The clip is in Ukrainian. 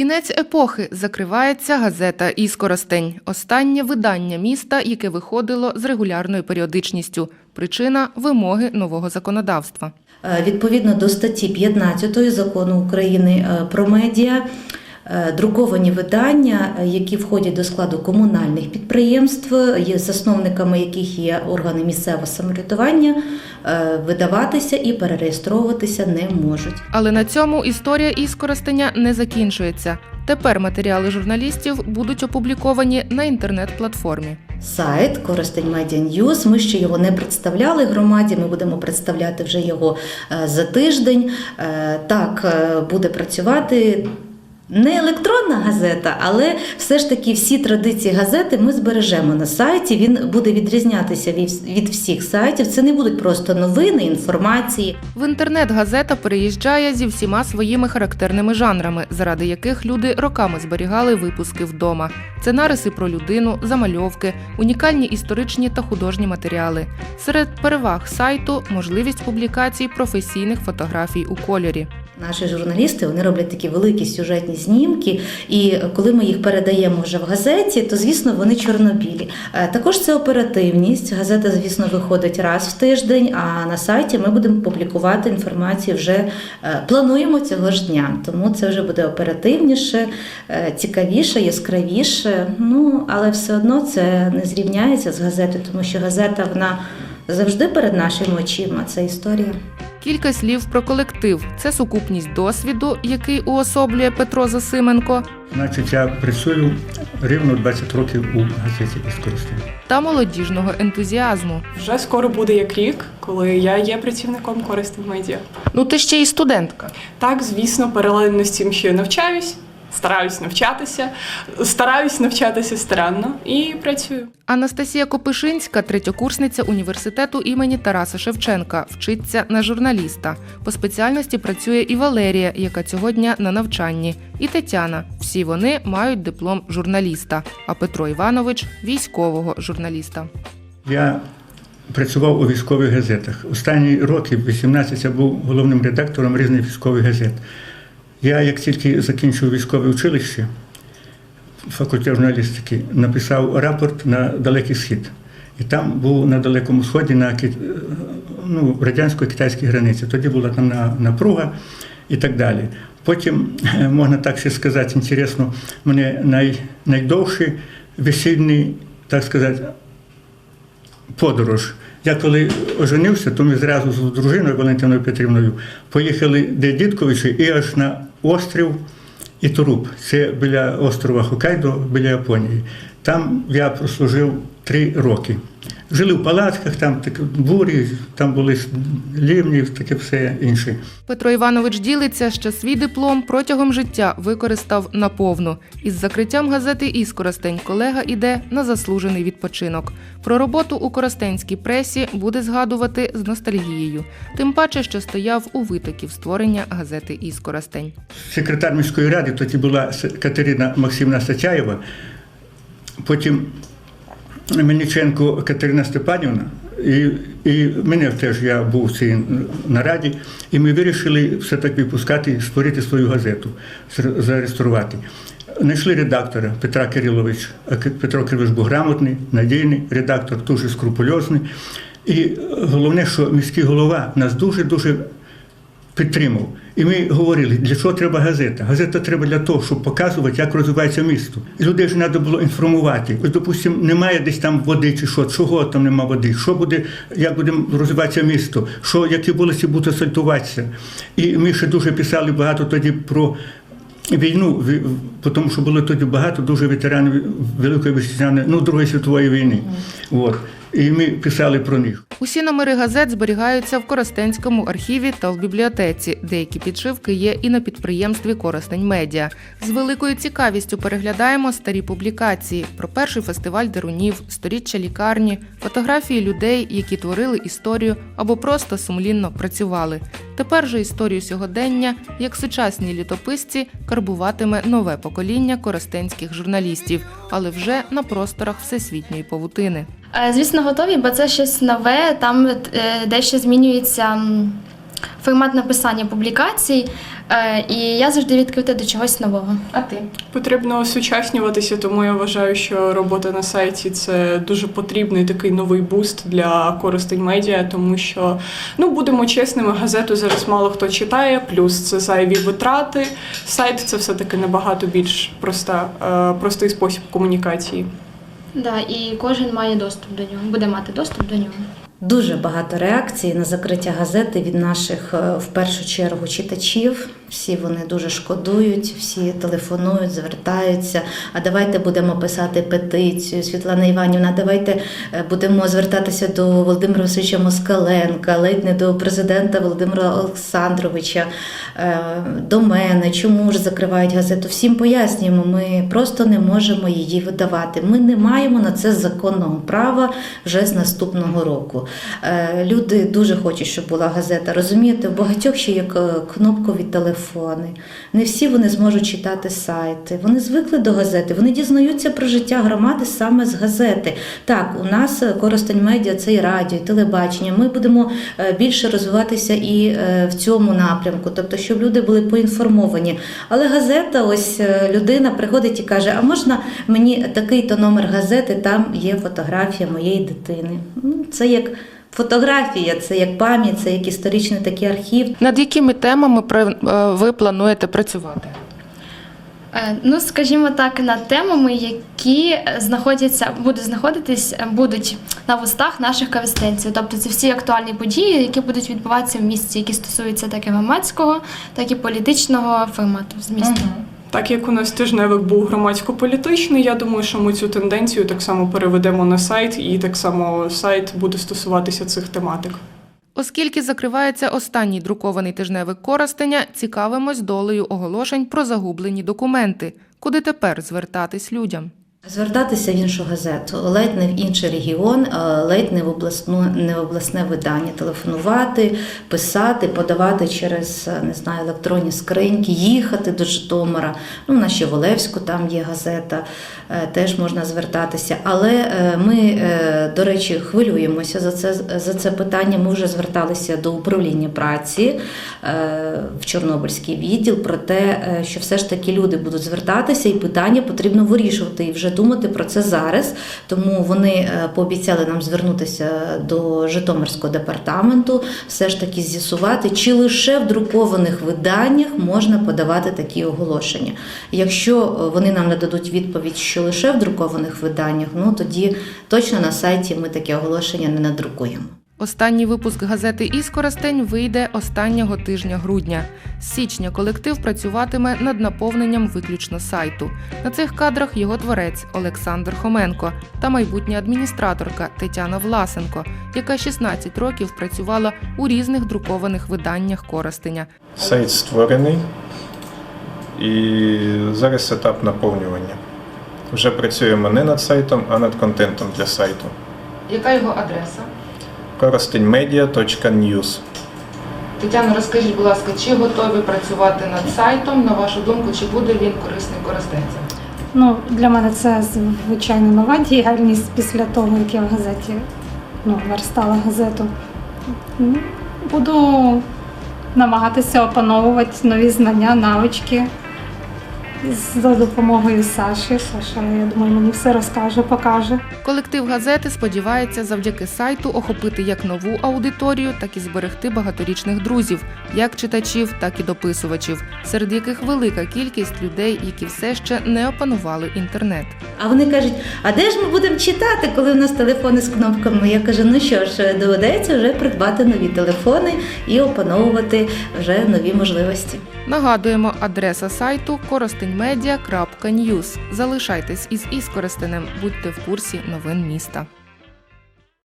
Кінець епохи закривається газета «Іскоростень» – останнє видання міста, яке виходило з регулярною періодичністю. Причина вимоги нового законодавства. Е, Відповідно до статті 15 закону України е, про медіа, друковані видання, е, які входять до складу комунальних підприємств, є засновниками яких є органи місцевого самоврядування, е, видаватися і перереєстровуватися не можуть. Але на цьому історія «Іскоростеня» не закінчується. Тепер матеріали журналістів будуть опубліковані на інтернет-платформі. Сайт Коростень Медіа Ньюз. Ми ще його не представляли громаді. Ми будемо представляти вже його е, за тиждень. Е, Так е, буде працювати. Не електронна газета, але все ж таки всі традиції газети ми збережемо на сайті. Він буде відрізнятися від всіх сайтів. Це не будуть просто новини, інформації. В інтернет газета переїжджає зі всіма своїми характерними жанрами, заради яких люди роками зберігали випуски вдома. Це нариси про людину, замальовки, унікальні історичні та художні матеріали. Серед переваг сайту можливість публікацій професійних фотографій у кольорі. Наші журналісти вони роблять такі великі сюжетні знімки, і коли ми їх передаємо вже в газеті, то звісно вони чорнобілі. Е, Також це оперативність. Газета, звісно, виходить раз в тиждень. А на сайті ми будемо публікувати інформацію вже е, плануємо цього ж дня. Тому це вже буде оперативніше, е, цікавіше, яскравіше. Ну але все одно це не зрівняється з газетою, тому що газета вона завжди перед нашими очима. Це історія. Кілька слів про колектив це сукупність досвіду, який уособлює Петро Засименко, Значить, я працюю рівно 20 років у газеті «Іскоростень». та молодіжного ентузіазму. Вже скоро буде як рік, коли я є працівником користів медіа. Ну ти ще й студентка. Так, звісно, паралельно з цим, що я навчаюсь, стараюсь навчатися, стараюсь навчатися старанно і працюю. Анастасія Копишинська, третьокурсниця університету імені Тараса Шевченка, вчиться на журналіста. По спеціальності працює і Валерія, яка цього дня на навчанні, і Тетяна. Всі вони мають диплом журналіста, а Петро Іванович військового журналіста. Я працював у військових газетах. Останні роки, 18, я був головним редактором різних військових газет. Я, як тільки закінчив військове училище, факультет журналістики, написав рапорт на Далекий Схід. І там був на Далекому Сході на ну, радянсько-китайській границі. Тоді була там на- напруга і так далі. Потім, е, можна так ще сказати, інтересно, мене най, найдовший весільний, так сказати, подорож. Я коли оженився, то ми зразу з дружиною Валентиною Петрівною поїхали де Дідковичі і аж на острів Ітуруп. Це біля острова Хокайдо, біля Японії. Там я прослужив три роки. Жили в палатках, там так, бурі, там були лівні, таке все інше. Петро Іванович ділиться, що свій диплом протягом життя використав наповну. Із закриттям газети «Іскоростень» колега іде на заслужений відпочинок. Про роботу у коростенській пресі буде згадувати з ностальгією. Тим паче, що стояв у витоків створення газети «Іскоростень». Секретар міської ради тоді була Катерина Максимівна Сачаєва, потім Мельниченко Катерина Степанівна, і, і мене теж я був в цій нараді, і ми вирішили все-таки випускати, створити свою газету, зареєструвати. Знайшли редактора Петра Кирилович. А Петро Кирилович був грамотний, надійний редактор, дуже скрупульозний. І головне, що міський голова нас дуже-дуже підтримав. І ми говорили, для чого треба газета? Газета треба для того, щоб показувати, як розвивається місто. І людей ж треба було інформувати. Ось, допустимо, немає десь там води чи що, чого там нема води, що буде, як буде розвиватися місто, що, які вулиці будуть асфальтуватися. І ми ще дуже писали багато тоді про. Війну, тому що було тоді багато дуже ветеранів Великої вітчизняної, ну, Другої світової війни. От. І ми писали про них. Усі номери газет зберігаються в Коростенському архіві та в бібліотеці. Деякі підшивки є і на підприємстві Коростень Медіа. З великою цікавістю переглядаємо старі публікації про перший фестиваль дерунів, сторіччя лікарні, фотографії людей, які творили історію або просто сумлінно працювали. Тепер же історію сьогодення, як сучасні літописці, карбуватиме нове покоління коростенських журналістів, але вже на просторах всесвітньої павутини. Е, Звісно, готові, бо це щось нове. Там е, дещо змінюється формат написання публікацій, е, і я завжди відкрита до чогось нового. А ти? Потрібно осучаснюватися, тому я вважаю, що робота на сайті це дуже потрібний такий новий буст для користень медіа, тому що ну будемо чесними, газету зараз мало хто читає, плюс це зайві витрати. Сайт це все таки набагато більш проста, е, простий спосіб комунікації. Да, і кожен має доступ до нього, буде мати доступ до нього. Дуже багато реакцій на закриття газети від наших е, в першу чергу читачів. Всі вони дуже шкодують, всі телефонують, звертаються. А давайте будемо писати петицію. Світлана Іванівна, давайте е, будемо звертатися до Володимира Васильовича Москаленка, ледь не до президента Володимира Олександровича, е, до мене. Чому ж закривають газету? Всім пояснюємо, ми просто не можемо її видавати. Ми не маємо на це законного права вже з наступного року. Е, Люди дуже хочуть, щоб була газета. Розумієте, в багатьох ще є кнопкові телефони. Не всі вони зможуть читати сайти. Вони звикли до газети, вони дізнаються про життя громади саме з газети. Так, у нас е, Коростень медіа це і радіо, і телебачення. Ми будемо е, більше розвиватися і в цьому напрямку, тобто, щоб люди були поінформовані. Але газета, ось людина приходить і каже: А можна мені такий-то номер газети, там є фотографія моєї дитини. Ну, Це як фотографія, це як пам'ять, це як історичний такий архів. Над якими темами е, ви плануєте працювати? Е, Ну, скажімо так, над темами, які е, знаходяться, будуть знаходитись, будуть на вустах наших користенців. Тобто це всі актуальні події, які будуть відбуватися в місті, які стосуються так і громадського, так і політичного формату з міста. Так як у нас тижневик був громадсько-політичний, я думаю, що ми цю тенденцію так само переведемо на сайт, і так само сайт буде стосуватися цих тематик. Оскільки закривається останній друкований тижневик користення, цікавимось долею оголошень про загублені документи. Куди тепер звертатись людям? Звертатися в іншу газету, ледь не в інший регіон, ледь не в обласну, не в обласне видання, телефонувати, писати, подавати через не знаю, електронні скриньки, їхати до Житомира. Ну, в нас ще в Олевську там є газета, е, теж можна звертатися. Але е, ми, е, до речі, хвилюємося за це за це питання. Ми вже зверталися до управління праці е, в Чорнобильський відділ про те, е, що все ж таки люди будуть звертатися, і питання потрібно вирішувати і вже думати про це зараз. Тому вони е, пообіцяли нам звернутися до Житомирського департаменту, все ж таки з'ясувати, чи лише в друкованих виданнях можна подавати такі оголошення. Якщо е, вони нам нададуть відповідь, що лише в друкованих виданнях, ну тоді точно на сайті ми таке оголошення не надрукуємо. Останній випуск газети Іскоростень вийде останнього тижня грудня. З січня колектив працюватиме над наповненням виключно сайту. На цих кадрах його творець Олександр Хоменко та майбутня адміністраторка Тетяна Власенко, яка 16 років працювала у різних друкованих виданнях Коростеня. Сайт створений і зараз етап наповнювання. Вже працюємо не над сайтом, а над контентом для сайту. Яка його адреса? коростеньmedia.news Тетяно, розкажіть, будь ласка, чи готові працювати над сайтом? На вашу думку, чи буде він корисний користенцям? Ну, для мене це звичайно нова діяльність після того, як я в газеті ну, верстала газету. Буду намагатися опановувати нові знання, навички за допомогою Саші. Саша, я думаю, мені все розкаже, покаже. Колектив газети сподівається завдяки сайту охопити як нову аудиторію, так і зберегти багаторічних друзів, як читачів, так і дописувачів, серед яких велика кількість людей, які все ще не опанували інтернет. А вони кажуть: а де ж ми будемо читати, коли в нас телефони з кнопками? Я кажу, ну що ж, доведеться вже придбати нові телефони і опановувати вже нові можливості. Нагадуємо, адреса сайту коростеньмедіа.ньюз. Залишайтесь із Іскористенем, будьте в курсі новин міста.